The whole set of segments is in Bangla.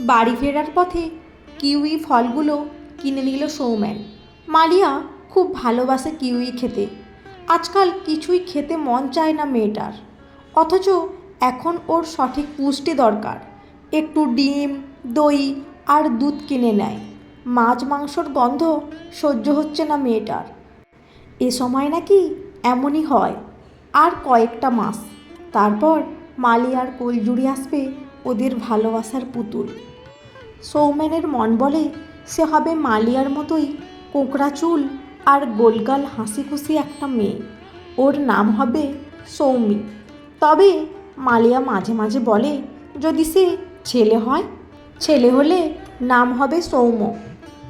বাড়ি ফেরার পথে কিউই ফলগুলো কিনে নিল সৌম্যান। মালিয়া খুব ভালোবাসে কিউই খেতে। আজকাল কিছুই খেতে মন চায় না মেয়েটার। অথচ এখন ওর সঠিক পুষ্টি দরকার। একটু ডিম, দই আর দুধ কিনে নেয়। মাছ মাংসর গন্ধ সহ্য হচ্ছে না মেয়েটার। এ সময় নাকি এমনই হয়, আর কয়েকটা মাস। তারপর মালিয়ার কোল জুড়ে আসবে ওদের ভালোবাসার পুতুল। সৌমেনের মন বলে সে হবে মালিয়ার মতোই কোঁকড়া চুল আর গোলগাল হাসি খুশি একটা মেয়ে। ওর নাম হবে সৌমি। তবে মালিয়া মাঝে মাঝে বলে, যদি সে ছেলে হয়, ছেলে হলে নাম হবে সৌম্য।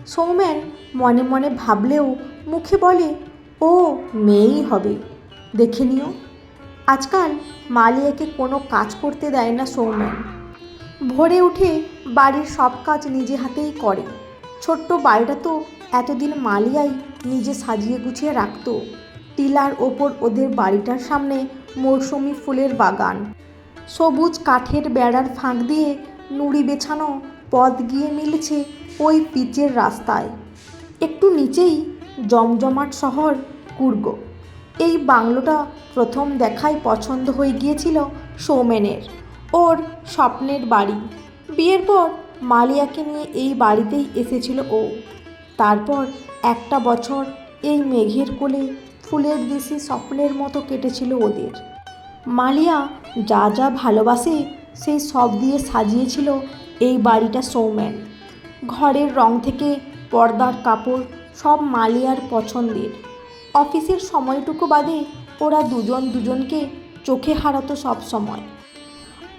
সৌমেন মনে মনে ভাবলেও মুখে বলে, ও মেয়েই হবে। দেখে নিও। আজকাল মালিয়াকে কোনো কাজ করতে দেয় না সৌমেন। ভোরে উঠে বাড়ির সব কাজ নিজে হাতেই করে। ছোট্ট বাড়িটা তো এতদিন মালিয়াই নিজে সাজিয়ে গুছিয়ে রাখত। টিলার ওপর ওদের বাড়িটার সামনে মৌসুমি ফুলের বাগান। সবুজ কাঠের বেড়ার ফাঁক দিয়ে নুড়ি বেছানো পথ গিয়ে মিলেছে ওই পিচের রাস্তায়। একটু নিচেই জমজমাট শহর কুর্গ। এই বাংলোটা প্রথম দেখায় পছন্দ হয়ে গিয়েছিল সৌমেনের। ওর স্বপ্নের বাড়ি। বিয়ের পর মালিয়াকে নিয়ে এই বাড়িতেই এসেছিল ও। তারপর একটা বছর এই মেঘের কোলে ফুলের দেশে স্বপ্নের মতো কেটেছিল ওদের। মালিয়া যা যা ভালোবাসে সেই সব দিয়ে সাজিয়েছিল এই বাড়িটা সৌম্যান ঘরের রং থেকে পর্দার কাপড় সব মালিয়ার পছন্দের। অফিসের সময়টুকু বাদে ওরা দুজন দুজনকে চোখে হারাতো সব সময়।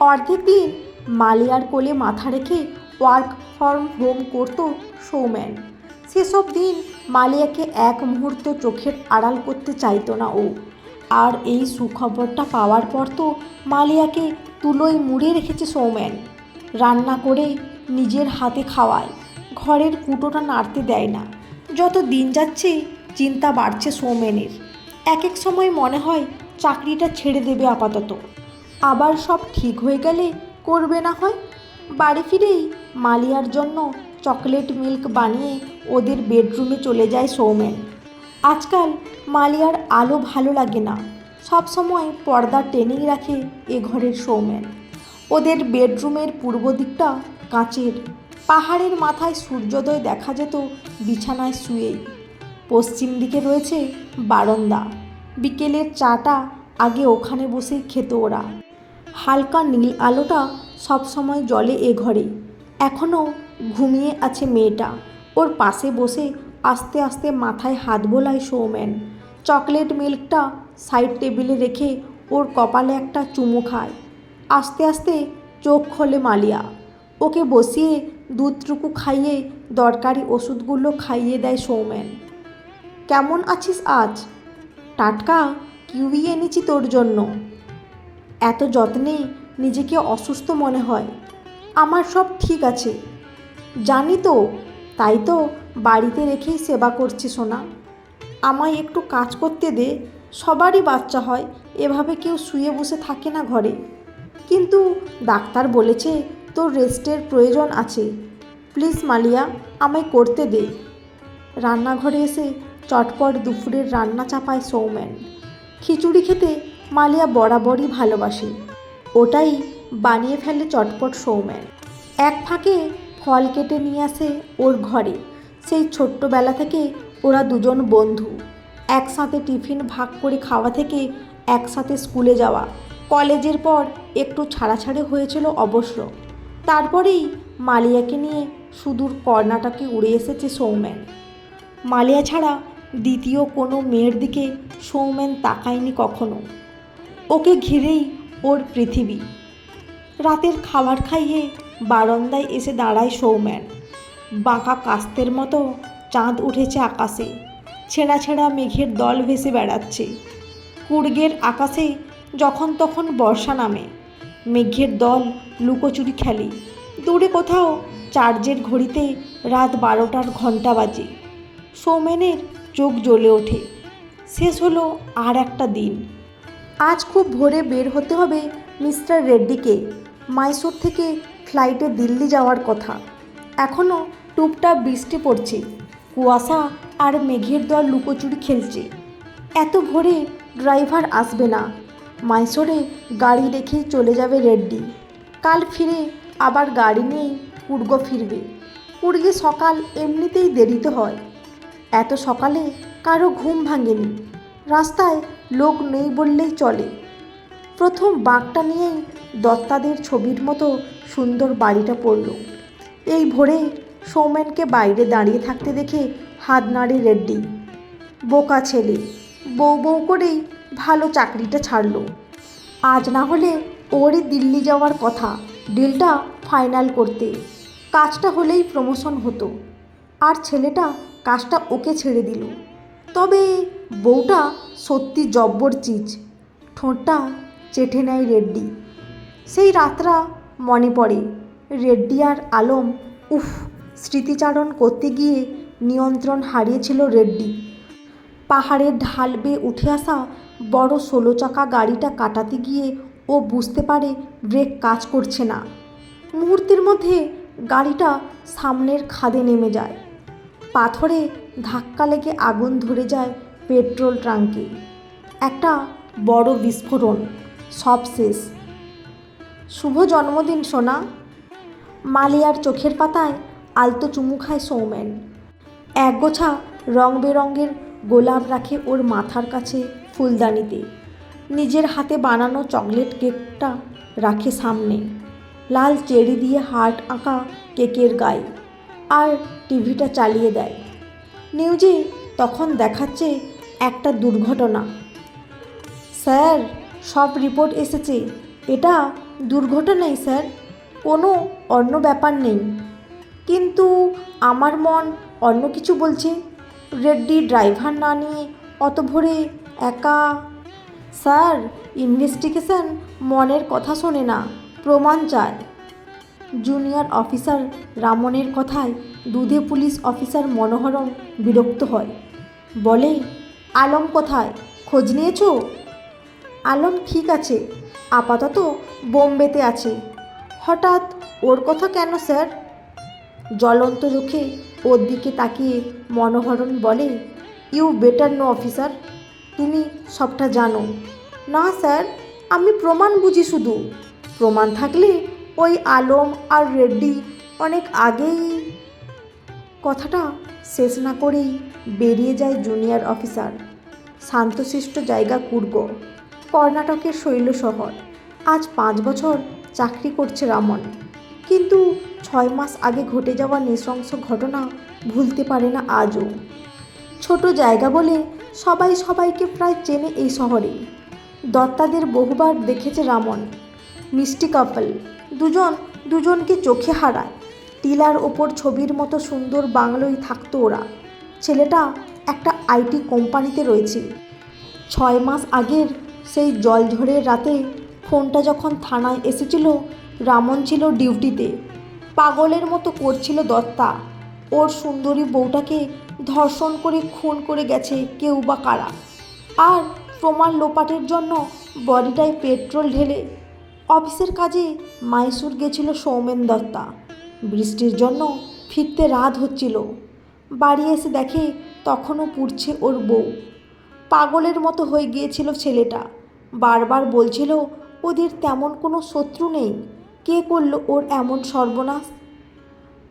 অর্ধেক দিন মালিয়ার কোলে মাথা রেখে ওয়ার্ক ফ্রম হোম করতো সৌম্যান সেসব দিন মালিয়াকে এক মুহূর্ত চোখের আড়াল করতে চাইতো না ও। আর এই সুখবরটা পাওয়ার পর তো মালিয়াকে তুলোয় মুড়ে রেখেছে সৌম্যান রান্না করে নিজের হাতে খাওয়ায়, ঘরের কুটোটা নাড়তে দেয় না। যত দিন যাচ্ছে চিন্তা বাড়ছে সৌমেনের এক এক সময় মনে হয় চাকরিটা ছেড়ে দেবে আপাতত। আবার সব ঠিক হয়ে গেলে করবে না হয়? বাড়ি ফিরেই মালিয়ার জন্য চকলেট মিল্ক বানিয়ে ওদের বেডরুমে চলে যায় সৌমেন। আজকাল মালিয়ার আলো ভালো লাগে না। সব সময় পর্দা টেনেই রাখে এ ঘরের সৌমেন। ওদের বেডরুমের পূর্ব দিকটা কাঁচের। পাহাড়ের মাথায় সূর্যোদয় দেখা যেত বিছানায় শুয়েই। পশ্চিম দিকে রয়েছে বারান্দা। বিকেলের চাটা আগে ওখানে বসেই খেত ওরা। হালকা নীল আলোটা সবসময় জলে এ ঘরে। এখনও ঘুমিয়ে আছে মেয়েটা। ওর পাশে বসে আস্তে আস্তে মাথায় হাত বোলায় সৌমেন। চকলেট মিল্কটা সাইড টেবিলে রেখে ওর কপালে একটা চুমু খায়। আস্তে আস্তে চোখ খোলে মালিয়া। ওকে বসিয়ে দুধটুকু খাইয়ে দরকারি ওষুধগুলো খাইয়ে দেয় সৌমেন। কেমন আছিস আজ? টাটকা কিউই এনেছি তোর জন্য। এত যত্নে নিজেকে অসুস্থ মনে হয়। আমার সব ঠিক আছে। জানি তো, তাই তো বাড়িতে রেখেই সেবা করছি সোনা। আমায় একটু কাজ করতে দে, সবারই বাচ্চা হয়, এভাবে কেউ শুয়ে বসে থাকে না ঘরে। কিন্তু ডাক্তার বলেছে তোর রেস্টের প্রয়োজন আছে। প্লিজ মালিয়া, আমায় করতে দে। রান্নাঘরে এসে চটপট দুপুরের রান্না চাপায় সৌম্যান খিচুড়ি খেতে মালিয়া বরাবরই ভালোবাসে। ওটাই বানিয়ে ফেলে চটপট সৌম্যান এক ফাঁকে ফল কেটে নিয়ে আসে ওর ঘরে। সেই ছোট্টবেলা থেকে ওরা দুজন বন্ধু। একসাথে টিফিন ভাগ করে খাওয়া থেকে একসাথে স্কুলে যাওয়া। কলেজের পর একটু ছাড়াছাড়ি হয়েছিল অবশ্য। তারপরেই মালিয়াকে নিয়ে সুদূর কর্ণাটকে উড়ে এসেছে সৌম্যান মালিয়া ছাড়া দ্বিতীয় কোনো মেয়ের দিকে সৌমেন তাকায়নি কখনো। ওকে ঘিরেই ওর পৃথিবী। রাতের খাবার খাইয়ে বারান্দায় এসে দাঁড়ায় সৌম্যান বাঁকা কাস্তের মতো চাঁদ উঠেছে আকাশে, ছেঁড়া ছেঁড়া মেঘের দল ভেসে বেড়াচ্ছে। কুর্গের আকাশে যখন তখন বর্ষা নামে, মেঘের দল লুকোচুরি খেলে। দূরে কোথাও চার্জের ঘড়িতে রাত বারোটার ঘণ্টা বাজে। সৌমেনের চোখ জ্বলে ওঠে। শেষ হলো আর একটা দিন। আজ খুব ভোরে বের হতে হবে মিস্টার রেড্ডিকে। মাইসোর থেকে ফ্লাইটে দিল্লি যাওয়ার কথা। এখনও টুপটাপ বৃষ্টি পড়ছে। কুয়াশা আর মেঘের দল লুকোচুরি খেলছে। এত ভোরে ড্রাইভার আসবে না। মাইসোরে গাড়ি রেখেই চলে যাবে রেড্ডি। কাল ফিরে আবার গাড়ি নিয়েই কুর্গ ফিরবে। কুর্গে সকাল এমনিতেই দেরিতে হয়। এত সকালে কারও ঘুম ভাঙেনি। রাস্তায় লোক নেই বললেই চলে। প্রথম বাঘটা নিয়েই দত্তাদের ছবির মতো সুন্দর বাড়িটা পড়ল। এই ভোরে সৌমেনকে বাইরে দাঁড়িয়ে থাকতে দেখে হাত নাড়ে রেড্ডি। বোকা ছেলে, বউ বউ করেই ভালো চাকরিটা ছাড়লো। আজ না হলে ওরই দিল্লি যাওয়ার কথা, ডিলটা ফাইনাল করতে। কাজটা হলেই প্রমোশন হতো। আর ছেলেটা কাজটা ওকে ছেড়ে দিল। তবে বউটা সত্যি জব্বর চিজ। ঠোঁটটা চেঠে নেয় রেড্ডি। সেই রাতটা মনে পড়ে। রেড্ডি আর আলম, উফ, স্মৃতিচারণ করতে গিয়ে নিয়ন্ত্রণ হারিয়েছিল রেড্ডি। পাহাড়ের ঢাল বেয়ে উঠে আসা বড় ষোলো চাকা গাড়িটা কাটাতে গিয়ে ও বুঝতে পারে ব্রেক কাজ করছে না। মুহূর্তের মধ্যে গাড়িটা সামনের খাদে নেমে যায়। পাথরে ধাক্কা লেগে আগুন ধরে যায় পেট্রোল ট্রাঙ্কে একটা বড় বিস্ফোরণ, সব শেষ। শুভ জন্মদিন, সোনা। মালিয়ার চোখের পাতায় আলতো চুমু খায় সৌমেন। একগোছা রং বেরঙের গোলাপ রাখে ওর মাথার কাছে ফুলদানিতে। নিজের হাতে বানানো চকলেট কেকটা রাখে সামনে। লাল চেরি দিয়ে হার্ট আঁকা কেকের গায়ে। আর টিভিটা চালিয়ে দেয়। নিউজে তখন দেখাচ্ছে একটা দুর্ঘটনা। স্যার, সব রিপোর্ট এসেছে। এটা দুর্ঘটনাই, স্যার। কোনো অন্য ব্যাপার নেই। কিন্তু আমার মন অন্য কিছু বলছে। রেড্ডি ড্রাইভার না নিয়ে অত ভোরে একা। স্যার, ইনভেস্টিগেশন মনের কথা শোনে না, প্রমাণ চায়। জুনিয়র অফিসার রামনের কথায় দুধে পুলিশ অফিসার মনোহরম বিরক্ত হয়। বলে আলম কোথায়? খোঁজ নিয়েছ? আলম ঠিক আছে। আপাতত বোম্বেতে আছে। হঠাৎ ওর কথা কেন, স্যার? জ্বলন্ত চোখে ওর দিকে তাকিয়ে মনোহরণ বলে, ইউ বেটার নো অফিসার, তুমি সবটা জানো। না, স্যার, আমি প্রমাণ বুঝি শুধু। প্রমাণ থাকলে ওই আলম আর রেড্ডি অনেক আগেই কথাটা শেষ না করেই বেরিয়ে যায় জুনিয়র অফিসার। শান্তশিষ্ট জায়গা কুর্গ, কর্ণাটকের শৈল শহর আজ পাঁচ বছর চাকরি করছে রামন। কিন্তু ছয় মাস আগে ঘটে যাওয়া নৃশংস ঘটনা ভুলতে পারে না আজও। ছোট জায়গা বলে সবাই সবাইকে প্রায় চেনে এই শহরে। দত্তাদের বহুবার দেখেছে রামন। মিষ্টি কাপল, দুজন, দুজনকে চোখে হারায়। টিলার ওপর ছবির মতো সুন্দর বাংলোয় থাকতো ওরা। ছেলেটা একটা আইটি কোম্পানিতে রয়েছে। ছয় মাস আগের সেই জলঝড়ের রাতে ফোনটা যখন থানায় এসেছিল, রামন ছিল ডিউটিতে। পাগলের মতো করছিল দত্তা। ওর সুন্দরী বউটাকে ধর্ষণ করে খুন করে গেছে কেউ বা কারা। আর প্রমাণ লোপাটের জন্য বডিটায় পেট্রোল ঢেলে অফিসের কাজে মাইসুর গেছিল সৌমেন দত্তা। বৃষ্টির জন্য ফিরতে রাত হচ্ছিল। বাড়ি এসে দেখে তখনও পুড়ছে ওর বউ। পাগলের মতো হয়ে গিয়েছিল ছেলেটা। বারবার বলছিল, ওদের তেমন কোনো শত্রু নেই। কে করল ওর এমন সর্বনাশ?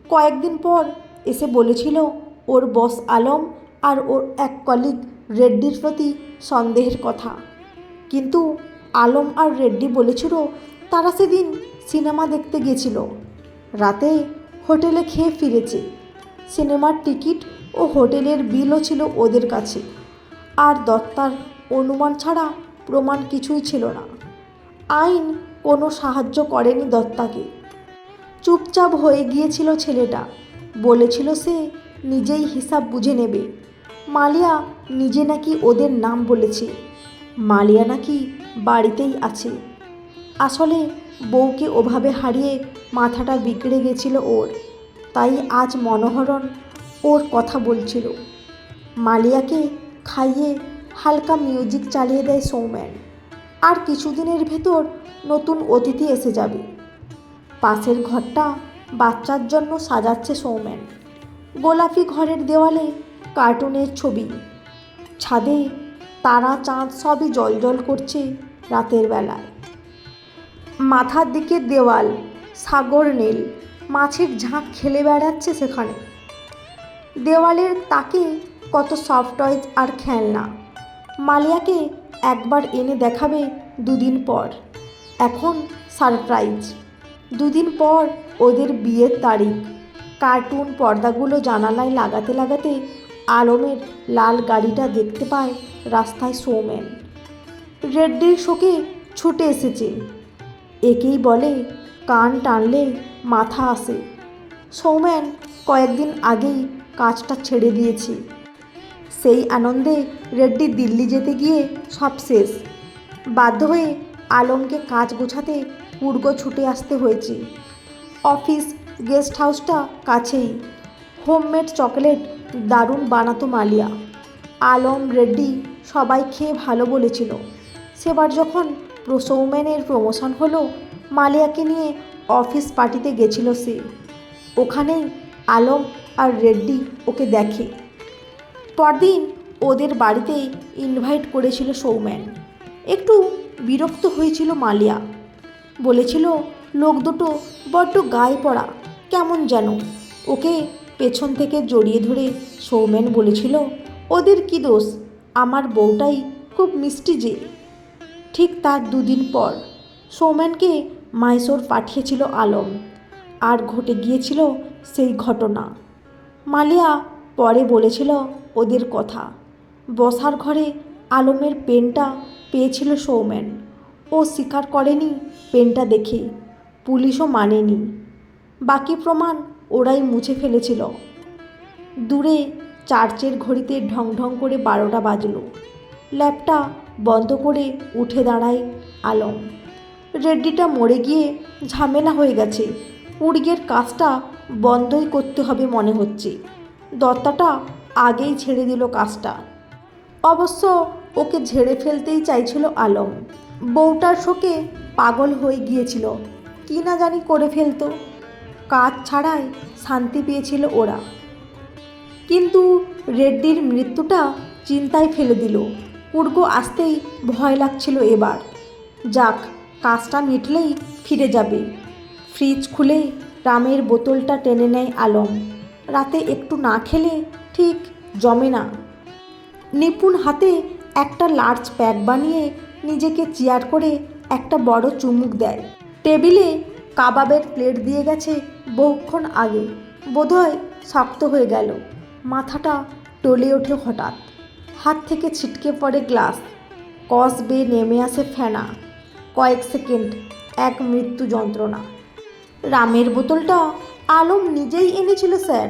কয়েকদিন পর এসে বলেছিল, ওর বস আলম আর ওর এক কলিগ রেড্ডির প্রতি সন্দেহের কথা। কিন্তু আলম আর রেড্ডি বলেছিল, তারা সেদিন সিনেমা দেখতে গেছিল রাতে হোটেলে খেয়ে ফিরেছে। সিনেমার টিকিট ও হোটেলের বিলও ছিল ওদের কাছে। আর দত্তার অনুমান ছাড়া প্রমাণ কিছুই ছিল না। আইন কোনো সাহায্য করেনি দত্তাকে। চুপচাপ হয়ে গিয়েছিল ছেলেটা। বলেছিল সে নিজেই হিসাব বুঝে নেবে। মালিয়া নিজে নাকি ওদের নাম বলেছে। মালিয়া নাকি বাড়িতেই আছে। আসলে বউকে ওভাবে হারিয়ে মাথাটা বিগড়ে গেছিল ওর। তাই আজ মনোহরণ ওর কথা বলছিল। মালিয়াকে খাইয়ে হালকা মিউজিক চালিয়ে দেয় সৌম্যান। আর কিছুদিনের ভেতর নতুন অতিথি এসে যাবে। পাশের ঘরটা বাচ্চার জন্য সাজাচ্ছে সৌম্যান। গোলাপি ঘরের দেওয়ালে কার্টুনের ছবি। ছাদে তারা চাঁদ সবই জলজল করছে রাতের বেলায়। মাথার দিকে দেওয়াল, সাগর নীল, মাছের ঝাঁক খেলে বেড়াচ্ছে সেখানে। দেওয়ালের তাকে কত সফট টয়েজ আর খেলনা। মালিয়াকে একবার এনে দেখাবে দুদিন পর। এখন সারপ্রাইজ দুদিন পর ওদের বিয়ের তারিখ। কার্টুন পর্দাগুলো জানালায় লাগাতে লাগাতে আলমের লাল গাড়িটা দেখতে পায় রাস্তায় সৌমেন রেড্ডির শোকে ছুটে এসেছে। একেই বলে কান টানলে মাথা আসে। সৌমেন, কয়েকদিন আগেই কাজটা ছেড়ে দিয়েছে। সেই আনন্দে রেড্ডি দিল্লি যেতে গিয়ে সব শেষ। বাধ্য হয়ে আলমকে কাজ গোছাতে পূর্গ ছুটে আসতে হয়েছে। অফিস গেস্ট হাউসটা কাছেই। হোমমেড চকলেট দারুণ বানাতো মালিয়া। আলম, রেড্ডি সবাই খেয়ে ভালো বলেছিল। সেবার যখন সৌমেনের প্রমোশন হলো মালিয়াকে নিয়ে অফিস পার্টিতে গেছিল সে। ওখানেই আলম আর রেড্ডি ওকে দেখে। পরদিন ওদের বাড়িতে ইনভাইট করেছিল সৌমেন। একটু বিরক্ত হয়েছিল মালিয়া। বলেছিল, লোক দুটো বড্ড গায়ে পড়া, কেমন যেন? ওকে পেছন থেকে জড়িয়ে ধরে সৌমেন বলেছিল, ওদের কি দোষ? আমার বউটাই খুব মিষ্টি যে। ঠিক তার দুদিন পর সৌমেনকে মাইসোর পাঠিয়েছিল আলম। আর ঘটে গিয়েছিল সেই ঘটনা। মালিয়া পরে বলেছিল ওদের কথা। বসার ঘরে আলমের পেনটা পেয়েছিল সৌম্যান ও স্বীকার করেনি পেনটা দেখে। পুলিশও মানেনি। বাকি প্রমাণ ওরাই মুছে ফেলেছিল। দূরে চার্চের ঘড়িতে ঢং ঢং করে বারোটা বাজলো। ল্যাপটা বন্ধ করে উঠে দাঁড়ায় আলম। রেড্ডিটা মরে গিয়ে ঝামেলা হয়ে গেছে। উড়গের কাজটা বন্ধই করতে হবে মনে হচ্ছে। দত্তাটা আগেই ছেড়ে দিল কাজটা। অবশ্য ওকে ঝেড়ে ফেলতেই চাইছিল আলম। বউটার শোকে পাগল হয়ে গিয়েছিল। কি না জানি করে ফেলতো। কাজ ছাড়াই শান্তি পেয়েছিল ওরা। কিন্তু রেড্ডির মৃত্যুটা চিন্তায় ফেলে দিল। পূর্গ আসতেই ভয় লাগছিল এবার। যাক, কাজটা মিটলেই ফিরে যাবে। ফ্রিজ খুলে রামের বোতলটা টেনে নেয় আলম। রাতে একটু না খেলে ঠিক জমে না। নিপুণ হাতে একটা লার্জ প্যাক বানিয়ে নিজেকে চেয়ার করে একটা বড় চুমুক দেয়। টেবিলে কাবাবের প্লেট দিয়ে গেছে বহুক্ষণ আগে। বোধহয় শক্ত হয়ে গেল। মাথাটা টলে ওঠে হঠাৎ। হাত থেকে ছিটকে পড়ে গ্লাস। কস বেয়ে নেমে আসে ফেনা। কয়েক সেকেন্ড, এক মৃত্যু যন্ত্রণা। রামের বোতলটা আলম নিজেই এনেছিল, স্যার।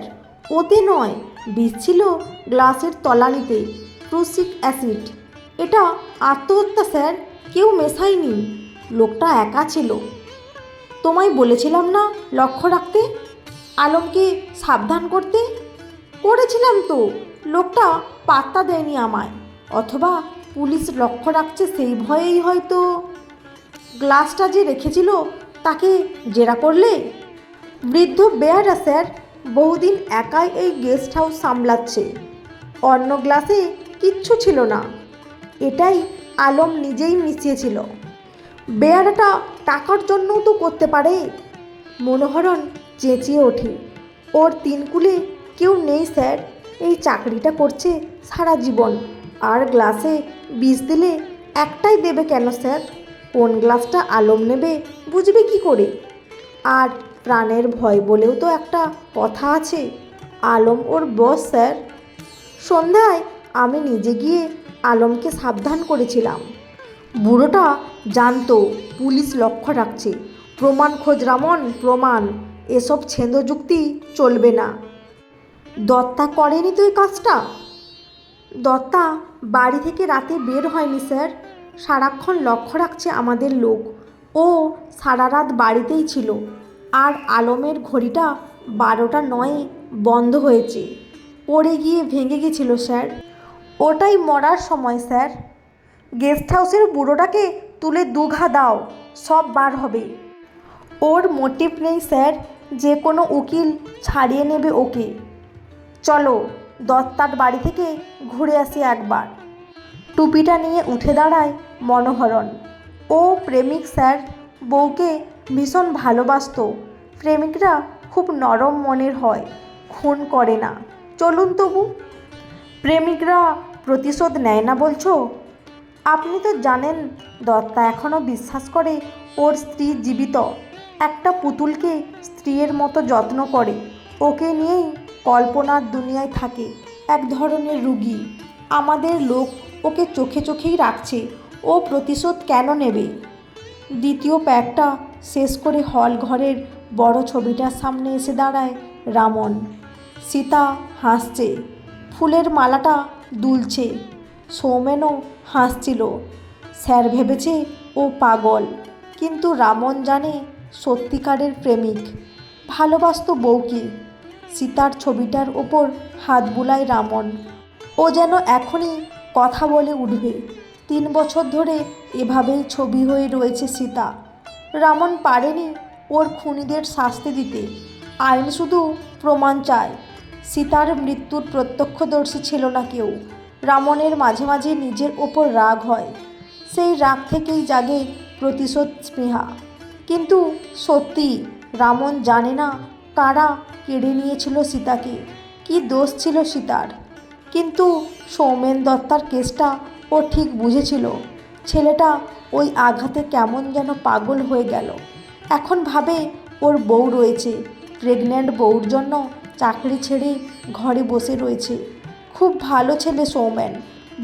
ওতে নয়, বিষ ছিল গ্লাসের তলানিতে প্রুসিক অ্যাসিড। এটা আত্মহত্যা, স্যার। কেউ মেশায়নি। লোকটা একা ছিল। তোমায় বলেছিলাম না লক্ষ্য রাখতে? আলমকে সাবধান করতে? করেছিলাম তো। লোকটা পাত্তা দেয়নি আমায়, অথবা পুলিশ লক্ষ্য রাখছে সেই ভয়েই হয়তো। গ্লাসটা যে রেখেছিল তাকে জেরা করলে? বৃদ্ধ বেয়ারা, স্যার, বহুদিন একাই এই গেস্ট হাউস সামলাচ্ছে। অন্য গ্লাসে কিচ্ছু ছিল না, এটাই আলম নিজেই মিশিয়েছিল। বেয়ারাটা টাকার জন্যও তো করতে পারে। মনোহরণ চেঁচিয়ে ওঠে। ওর তিনকুলে কেউ নেই, স্যার। এই চাকরিটা করছে সারা জীবন। আর গ্লাসে বিষ দিলে একটাই দেবে কেন, স্যার? কোন গ্লাসটা আলম নেবে বুঝবে কি করে? আর প্রাণের ভয় বলেও তো একটা কথা আছে, আলম ওর বস, স্যার। সন্ধ্যায় আমি নিজে গিয়ে আলমকে সাবধান করেছিলাম। বুড়োটা জানতো পুলিশ লক্ষ্য রাখছে। প্রমাণ খোঁজ, রামন, প্রমাণ। এসব ছেন্দ যুক্তি চলবে না। দত্তা করেনি তো এই কাজটা? দত্তা, বাড়ি থেকে রাতে বের হয়নি স্যার। সারাক্ষণ লক্ষ্য রাখছে আমাদের লোক। ও সারা রাত বাড়িতেই ছিল। আর আলমের ঘড়িটা বারোটা নয়ে বন্ধ হয়েছে। পড়ে গিয়ে ভেঙে গেছিল স্যার। ওটাই মরার সময়, স্যার। গেস্ট হাউসের বুড়োটাকে তুলে দুঘা দাও, সব বার হবে। ওর মোটিভ নেই, স্যার। যে কোনো উকিল ছাড়িয়ে নেবে ওকে। চলো, দত্তার বাড়ি থেকে ঘুরে আসি একবার। টুপিটা নিয়ে উঠে দাঁড়ায় মনোহরণ। ও প্রেমিক স্যার, বউকে ভীষণ ভালোবাসতো। প্রেমিকরা খুব নরম মনের হয়, খুন করে না। চলুন তবু। প্রেমিকরা প্রতিশোধ নেয় না বলছো? আপনি তো জানেন, দত্তা এখনও বিশ্বাস করে ওর স্ত্রী জীবিত। একটা পুতুলকে স্ত্রীর মতো যত্ন করে। ওকে নিয়েই কল্পনার দুনিয়ায় থাকে এক ধরনের রুগী। আমাদের লোক ওকে চোখে চোখেই রাখছে, ও প্রতিশোধ কেন নেবে? দ্বিতীয় প্যাকটা শেষ করে হল ঘরের বড় ছবিটার সামনে এসে দাঁড়ায় রামন। সীতা হাসছে, ফুলের মালাটা দুলছে, সৌমেনও হাসছিল। স্যার ভেবেছে ও পাগল, কিন্তু রামন জানে সত্যিকারের প্রেমিক। ভালোবাসত বউকে সীতার ছবিটার ওপর হাত বুলায় রামন। ও যেন এখনই কথা বলে উঠবে। তিন বছর ধরে এভাবেই ছবি হয়ে রয়েছে সীতা। রামন পারেনি ওর খুনিদের শাস্তি দিতে। আইন শুধু প্রমাণ চায়। সীতার মৃত্যুর প্রত্যক্ষদর্শী ছিল না কেউ। রামনের মাঝে মাঝে নিজের ওপর রাগ হয়। সেই রাগ থেকেই জাগে প্রতিশোধ স্পৃহা। কিন্তু সত্যি রামন জানে না কারা কেড়ে নিয়েছিল সীতাকে। কি দোষ ছিল সীতার? কিন্তু সৌমেন দত্তার কেসটা ও ঠিক বুঝেছিল। ছেলেটা ওই আঘাতে কেমন যেন পাগল হয়ে গেল। এখন ভাবে ওর বউ রয়েছে। প্রেগন্যান্ট বউর জন্য চাকরি ছেড়ে ঘরে বসে রয়েছে। খুব ভালো ছেলে সৌমেন।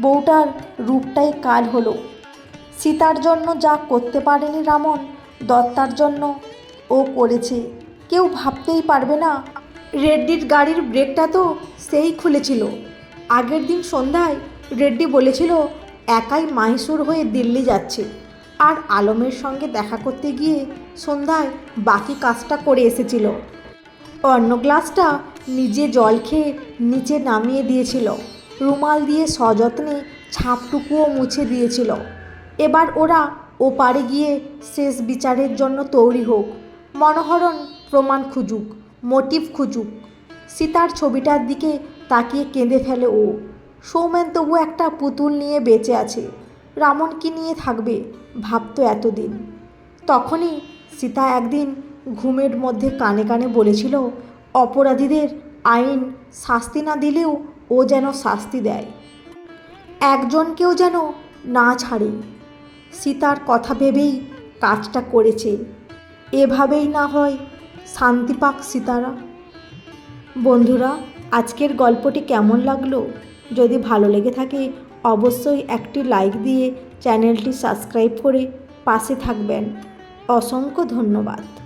বউটার রূপটাই কাল হলো। সীতার জন্য যা করতে পারেনি রামন, দত্তার জন্য ও করেছে। কেউ ভাবতেই পারবে না। রেড্ডির গাড়ির ব্রেকটা তো সেই খুলেছিল। আগের দিন সন্ধ্যায় রেড্ডি বলেছিল, একাই মাইসুর হয়ে দিল্লি যাচ্ছে। আর আলমের সঙ্গে দেখা করতে গিয়ে সন্ধ্যায় বাকি কাজটা করে এসেছিল। অন্য গ্লাসটা নিজে জল খেয়ে নিচে নামিয়ে দিয়েছিল। রুমাল দিয়ে সযত্নে ছাপটুকুও মুছে দিয়েছিল। এবার ওরা ওপারে গিয়ে শেষ বিচারের জন্য তৈরি হোক। মনোহরণ প্রমাণ খুঁজুক, মোটিভ খুঁজুক। সীতার ছবিটার দিকে তাকিয়ে কেঁদে ফেলে ও। সৌমেন তবু একটা পুতুল নিয়ে বেঁচে আছে। রামন কি নিয়ে থাকবে, ভাবতো এতদিন। তখনই সীতা একদিন ঘুমের মধ্যে কানে কানে বলেছিল, অপরাধীদের আইন শাস্তি না দিলেও ও যেন শাস্তি দেয়। একজনকেও যেন না ছাড়ে। সীতার কথা ভেবেই কাজটা করেছে। এভাবেই না হয় শান্তি পাক সিতারা। বন্ধুরা, আজকের গল্পটি কেমন লাগল? যদি ভালো লেগে থাকে, অবশ্যই একটি লাইক দিয়ে চ্যানেলটি সাবস্ক্রাইব করে পাশে থাকবেন। অসংখ্য ধন্যবাদ।